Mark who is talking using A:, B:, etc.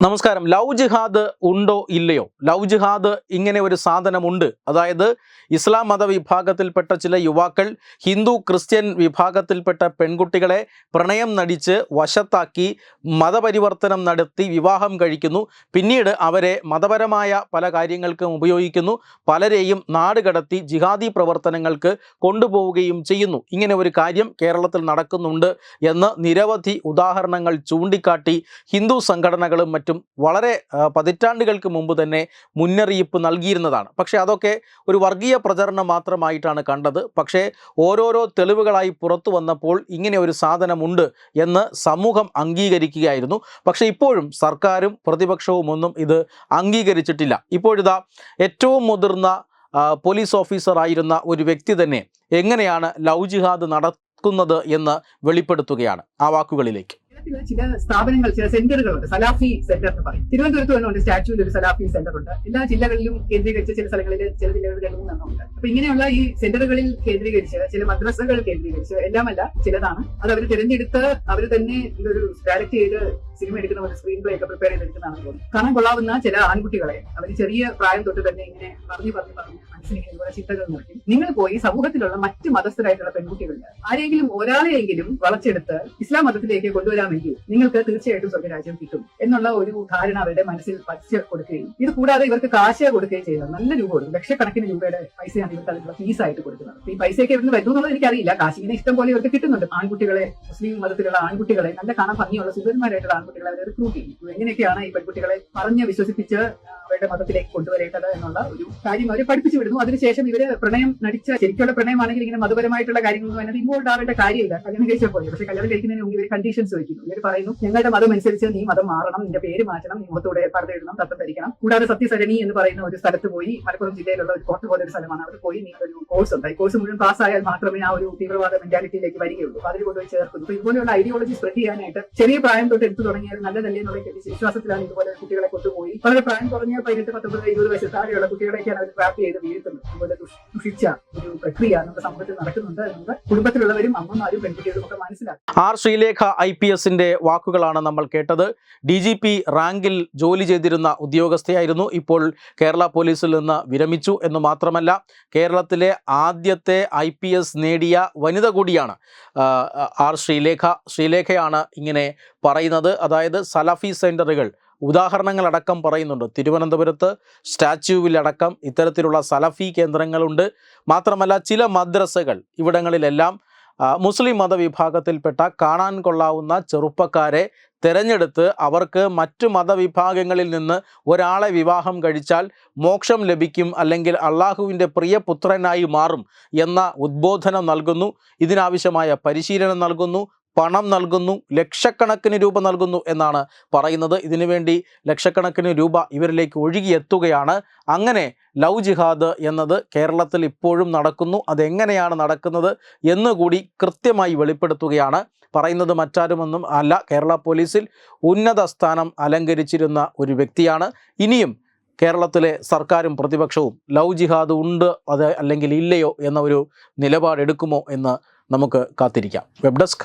A: നമസ്കാരം. ലവ് ജിഹാദ് ഉണ്ടോ ഇല്ലയോ? ലവ് ജിഹാദ് ഇങ്ങനെ ഒരു സാധനമുണ്ട്. അതായത് ഇസ്ലാം മത വിഭാഗത്തിൽപ്പെട്ട ചില യുവാക്കൾ ഹിന്ദു ക്രിസ്ത്യൻ വിഭാഗത്തിൽപ്പെട്ട പെൺകുട്ടികളെ പ്രണയം നടിച്ച് വശത്താക്കി മതപരിവർത്തനം നടത്തി വിവാഹം കഴിക്കുന്നു. പിന്നീട് അവരെ മതപരമായ പല കാര്യങ്ങൾക്കും ഉപയോഗിക്കുന്നു. പലരെയും നാട് കടത്തി ജിഹാദി പ്രവർത്തനങ്ങൾക്ക് കൊണ്ടുപോവുകയും ചെയ്യുന്നു. ഇങ്ങനെ ഒരു കാര്യം കേരളത്തിൽ നടക്കുന്നുണ്ട് എന്ന് നിരവധി ഉദാഹരണങ്ങൾ ചൂണ്ടിക്കാട്ടി ഹിന്ദു സംഘടനകളും മറ്റും വളരെ പതിറ്റാണ്ടുകൾക്ക് മുമ്പ് തന്നെ മുന്നറിയിപ്പ് നൽകിയിരുന്നതാണ്. പക്ഷേ അതൊക്കെ ഒരു വർഗീയ പ്രചരണം മാത്രമായിട്ടാണ് കണ്ടത്. പക്ഷേ ഓരോരോ തെളിവുകളായി പുറത്തു വന്നപ്പോൾ ഇങ്ങനെ ഒരു സാധനമുണ്ട് എന്ന് സമൂഹം അംഗീകരിക്കുകയായിരുന്നു. പക്ഷേ ഇപ്പോഴും സർക്കാരും പ്രതിപക്ഷവും ഒന്നും ഇത് അംഗീകരിച്ചിട്ടില്ല. ഇപ്പോഴിതാ ഏറ്റവും മുതിർന്ന പോലീസ് ഓഫീസർ ആയിരുന്ന ഒരു വ്യക്തി തന്നെ എങ്ങനെയാണ് ലവ് ജിഹാദ് നടക്കുന്നത് എന്ന് വെളിപ്പെടുത്തുകയാണ് ആ വാക്കുകളിലേക്ക്.
B: കേരളത്തിൽ ചില സ്ഥാപനങ്ങൾ ചില സെന്ററുകളുണ്ട്. സലാഫി സെന്റർ എന്ന് പറയും. തിരുവനന്തപുരത്ത് തന്നെ ഉണ്ട് സ്റ്റാച്യൂവിൽ ഒരു സലാഫി സെന്റർ ഉണ്ട് എല്ലാ ജില്ലകളിലും കേന്ദ്രീകരിച്ച് ചില സ്ഥലങ്ങളിൽ ചില ജില്ലകളിൽ രണ്ട് മൂന്നെണ്ണം ഉണ്ട് അപ്പൊ ഇങ്ങനെയുള്ള ഈ സെന്ററുകളിൽ കേന്ദ്രീകരിച്ച് ചില മദ്രസകൾ കേന്ദ്രീകരിച്ച് എല്ലാമല്ല ചിലതാണ്. അത് അവർ തിരഞ്ഞെടുത്ത് അവർ തന്നെ ഇതൊരു ഡയറക്ട് ചെയ്ത് സിനിമ എടുക്കുന്ന ഒരു സ്ക്രീൻ പ്ലേ ഒക്കെ പ്രിപ്പയർ ചെയ്തെടുക്കുന്നതാണ് തോന്നുന്നത് കാണാൻ കൊള്ളാവുന്ന ചില ആൺകുട്ടികളെ അവർ ചെറിയ പ്രായം തൊട്ട് തന്നെ ഇങ്ങനെ പറഞ്ഞു പറഞ്ഞു പറഞ്ഞു നിങ്ങൾ പോയി സമൂഹത്തിലുള്ള മറ്റ് മതസ്ഥരായിട്ടുള്ള പെൺകുട്ടികളുണ്ട് ആരെങ്കിലും ഒരാളെയെങ്കിലും വളച്ചെടുത്ത് ഇസ്ലാം മതത്തിലേക്ക് കൊണ്ടുവരാമെങ്കിൽ നിങ്ങൾക്ക് തീർച്ചയായിട്ടും സ്വർഗരാജ്യം കിട്ടും എന്നുള്ള ഒരു ധാരണ അവരുടെ മനസ്സിൽ പച്ച കൊടുക്കുകയും ഇത് കൂടാതെ ഇവർക്ക് കാശ് കൊടുക്കുകയും ചെയ്യുന്നത് നല്ല രൂപ കൊടുക്കും. ലക്ഷക്കണക്കിന് രൂപയുടെ പൈസയാണ് ഇവർക്ക് അതിനുള്ള ഫീസായിട്ട് കൊടുക്കുന്നത്. ഈ പൈസയൊക്കെ ഇവിടുന്ന് വരുന്നു എന്നുള്ളത് എനിക്കറിയില്ല. കാശിങ്ങനെ ഇഷ്ടം പോലെ ഇവർക്ക് കിട്ടുന്നുണ്ട്. ആൺകുട്ടികളെ മുസ്ലിം മതത്തിലുള്ള ആൺകുട്ടികളെ നല്ല കാണാൻ ഭംഗിയുള്ള സുന്ദരന്മാരായിട്ടുള്ള ആൺകുട്ടികളെ അവരെ റിക്രൂട്ട് ചെയ്യും. എങ്ങനെയൊക്കെയാണ് ഈ പെൺകുട്ടികളെ പറഞ്ഞ് വിശ്വസിപ്പിച്ച് അവരുടെ മതത്തിലേക്ക് കൊണ്ടുവരേണ്ടത് എന്നുള്ള ഒരു കാര്യം അവരെ പഠിപ്പിച്ചു വിടുന്നു അതിനുശേഷം ഇവർ പ്രണയം നടിച്ച ശരിക്കുള്ള പ്രണയമാണെങ്കിൽ ഇങ്ങനെ മതപരമായിട്ടുള്ള കാര്യങ്ങളൊന്നും അതിനകത്ത് ഇൻവോൾവ് ആവേണ്ട കാര്യമില്ല. കല്യാണം കഴിച്ചാൽ പോയി പക്ഷെ കല്യാണം കഴിക്കുന്നതിന് മുമ്പ് ഇവർ കണ്ടീഷൻസ് വെക്കുന്നു ഇവർ പറയുന്നു ഞങ്ങളുടെ മതം അനുസരിച്ച് നീ മതം മാറണം നിന്റെ പേര് മാറ്റണം നീ മുഖത്തൂടെ പർദ്ദ ഇടണം തത്തം ധരിക്കണം. കൂടാതെ സത്യസരണി എന്ന് പറയുന്ന ഒരു സ്ഥലത്ത് പോയി മലപ്പുറം ജില്ലയിലുള്ള ഒരു കോട്ട പോലെ ഒരു സ്ഥലമാണ്. അവിടെ പോയി നീ ഒരു കോഴ്സ് ഉണ്ട്. കോഴ്സ് മുഴുവൻ പാസ്സായാൽ മാത്രമേ ആ ഒരു തീവ്രവാദ മെന്റാലിറ്റിയിലേക്ക് വരികയുള്ളൂ. അതിൽ കൊണ്ടുപോയി ചേർക്കുന്നു. അപ്പൊ ഇതുപോലെയുള്ള ഐഡിയോളജി സ്പ്രെഡ് ചെയ്യാനായിട്ട് ചെറിയ പ്രായം തൊട്ട് എടുത്തു തുടങ്ങിയാൽ നല്ലതല്ലേ എന്നുള്ള വിശ്വാസത്തിലാണ് ഇതുപോലെ കുട്ടികളെ കൊണ്ടുപോയി. വളരെ പ്രായം കുറഞ്ഞ പതിനെട്ട് പത്തൊമ്പത് ഇരുപത് വയസ്സ് താഴെയുള്ള കുട്ടികളെയൊക്കെയാണ് അവർ ട്രാപ്പ് ചെയ്ത് വീഴ്ത്തുന്നത് അതുപോലെ ദുഷ്- ദുഷിച്ച ഒരു പ്രക്രിയ നമ്മുടെ സമൂഹത്തിൽ നടക്കുന്നുണ്ട് എന്നത് കുടുംബത്തിലുള്ളവരും അമ്മമാരും പെൺകുട്ടികളും ഒക്കെ മനസ്സിലാക്കും.
A: ആർ ശ്രീലേഖ ഐ പി എസിന്റെ വാക്കുകളാണ് നമ്മൾ കേട്ടത്. ഡി ജി പി റാങ്കിൽ ജോലി ചെയ്തിരുന്ന ഉദ്യോഗസ്ഥയായിരുന്നു. ഇപ്പോൾ കേരള പോലീസിൽ നിന്ന് വിരമിച്ചു എന്ന് മാത്രമല്ല കേരളത്തിലെ ആദ്യത്തെ ഐ പി എസ് നേടിയ വനിത കൂടിയാണ് ആർ ശ്രീലേഖ. ശ്രീലേഖയാണ് ഇങ്ങനെ പറയുന്നത്. അതായത് സലഫി സെന്ററുകൾ ഉദാഹരണങ്ങളടക്കം പറയുന്നുണ്ട്. തിരുവനന്തപുരത്ത് സ്റ്റാച്യൂവിലടക്കം ഇത്തരത്തിലുള്ള സലഫി കേന്ദ്രങ്ങളുണ്ട്. മാത്രമല്ല ചില മദ്രസകൾ ഇവിടങ്ങളിലെല്ലാം മുസ്ലിം മതവിഭാഗത്തിൽപ്പെട്ട കാണാൻ കൊള്ളാവുന്ന ചെറുപ്പക്കാരെ തിരഞ്ഞെടുത്ത് അവർക്ക് മറ്റു മതവിഭാഗങ്ങളിൽ നിന്ന് ഒരാളെ വിവാഹം കഴിച്ചാൽ മോക്ഷം ലഭിക്കും അല്ലെങ്കിൽ അള്ളാഹുവിന്റെ പ്രിയപുത്രനായി മാറും എന്ന ഉദ്ബോധനം നൽകുന്നു. ഇതിനാവശ്യമായ പരിശീലനം നൽകുന്നു. പണം നൽകുന്നു ലക്ഷക്കണക്കിന് രൂപ നൽകുന്നു എന്നാണ് പറയുന്നത്. ഇതിനുവേണ്ടി ലക്ഷക്കണക്കിന് രൂപ ഇവരിലേക്ക് ഒഴുകിയെത്തുകയാണ്. അങ്ങനെ ലവ് ജിഹാദ് എന്നത് കേരളത്തിൽ ഇപ്പോഴും നടക്കുന്നു. അതെങ്ങനെയാണ് നടക്കുന്നത് എന്നുകൂടി കൃത്യമായി വെളിപ്പെടുത്തുകയാണ്. പറയുന്നത് മറ്റാരുമൊന്നും അല്ല. കേരള പോലീസിൽ ഉന്നത സ്ഥാനം അലങ്കരിച്ചിരുന്ന ഒരു വ്യക്തിയാണ്. ഇനിയും കേരളത്തിലെ സർക്കാരും പ്രതിപക്ഷവും ലവ് ജിഹാദ് ഉണ്ട് അത് അല്ലെങ്കിൽ ഇല്ലയോ എന്ന ഒരു നിലപാടെടുക്കുമോ എന്ന് നമുക്ക് കാത്തിരിക്കാം. Web desk